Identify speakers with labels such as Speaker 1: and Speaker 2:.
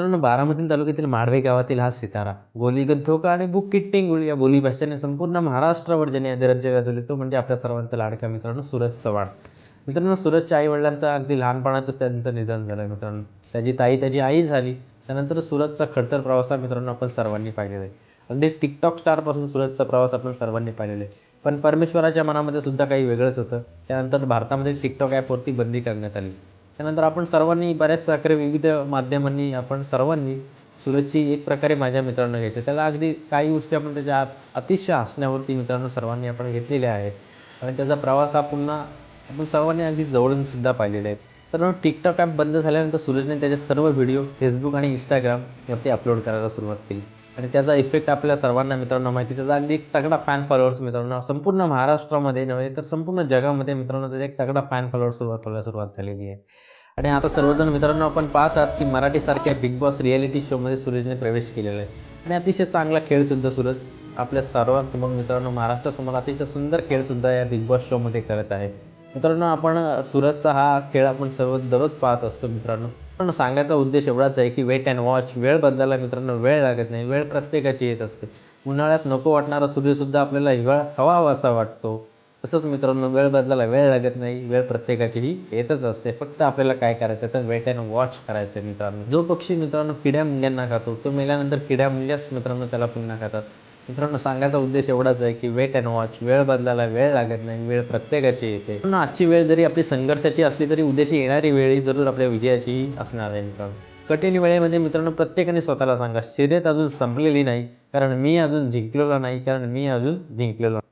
Speaker 1: मित्रांनो बारामती तालुक्यातील माडवे गावातील हा सितारा गोली गंथोका आणि बुक किट्टिंग या बोली भाषेने संपूर्ण महाराष्ट्रावर ज्याने राज्य गाजवले तो म्हणजे आपल्या सर्वांचा लाडका मित्रांनो सूरज चव्हाण. मित्रांनो सूरजच्या आईवडिलांचा अगदी लहानपणाचंच त्यांचं निधन झालं मित्रांनो. त्याची ताई त्याची आई झाली. त्यानंतर सूरजचा खडतर प्रवास हा मित्रांनो आपण सर्वांनी पाहिलेला आहे. अगदी टिकटॉक स्टारपासून सूरजचा प्रवास आपण सर्वांनी पाहिलेला आहे. पण परमेश्वराच्या मनामध्ये सुद्धा काही वेगळंच होतं. त्यानंतर भारतामध्ये टिकटॉक ॲपवरती बंदी करण्यात आली. त्यानंतर आपण सर्वांनी बऱ्याच प्रकारे विविध माध्यमांनी आपण सर्वांनी सूरजची एक प्रकारे माझ्या मित्रांनो घ्यायचं त्याला अगदी काही गोष्टी आपण त्याच्या अतिशय हसण्यावरती मित्रांनो सर्वांनी आपण घेतलेल्या आहेत. आणि त्याचा प्रवास हा पुन्हा आपण सर्वांनी अगदी जवळून सुद्धा पाहिलेले आहेत तर टिकटॉक ॲप बंद झाल्यानंतर सूरजने त्याचे सर्व व्हिडिओ फेसबुक आणि इंस्टाग्रामवरती अपलोड करायला सुरुवात केली. आणि त्याचा इफेक्ट आपल्या सर्वांना मित्रांनो माहिती त्याचा अगदी एक तगडा फॅन फॉलोअर्स मित्रांनो संपूर्ण महाराष्ट्रामध्ये नव्हे तर संपूर्ण जगामध्ये मित्रांनो त्याचा एक तगडा फॅन फॉलोअर्स सुरुवात व्हायला सुरुवात झालेली आहे. आणि आता सर्वजण मित्रांनो आपण पाहतात की मराठीसारख्या बिग बॉस रियालिटी शोमध्ये सूरजने प्रवेश केलेला आहे. आणि अतिशय चांगला खेळसुद्धा सूरज आपल्या सर्वांसमोर मित्रांनो महाराष्ट्रासमोर अतिशय सुंदर खेळसुद्धा या बिग बॉस शोमध्ये करत आहे. मित्रांनो आपण सूरजचा हा खेळ आपण सर्व दररोज पाहत असतो मित्रांनो. पण सांगायचा उद्देश एवढाच आहे की वेट अँड वॉच वेळ बदलायला मित्रांनो वेळ लागत नाही वेळ प्रत्येकाची येत असते. उन्हाळ्यात नको वाटणारा सूर्यसुद्धा आपल्याला हिवाळा हवा असा वाटतो. तसंच मित्रांनो वेळ बदलायला वेळ लागत नाही. वेळ प्रत्येकाची ही येतच असते. फक्त आपल्याला काय करायचं तर वेट अँड वॉच करायचं आहे मित्रांनो. जो पक्षी मित्रांनो किड्या मुंग्यांना खातो तो मेल्यानंतर किड्या मुंग्याच मित्रांनो त्याला पुन्हा खातात. मित्रांनो सांगायचा उद्देश एवढाच आहे की वेट अँड वॉच वेळ बदलायला वेळ लागत नाही. वेळ प्रत्येकाची येते. पण आजची वेळ जरी आपली संघर्षाची असली तरी उद्याची येणारी वेळ ही जरूर आपल्या विजयाची असणार आहे मित्रांनो. कठीण वेळेमध्ये मित्रांनो प्रत्येकाने स्वतःला सांगा शर्यत अजून संपलेली नाही कारण मी अजून जिंकलेलो नाही कारण मी अजून जिंकलेलो नाही.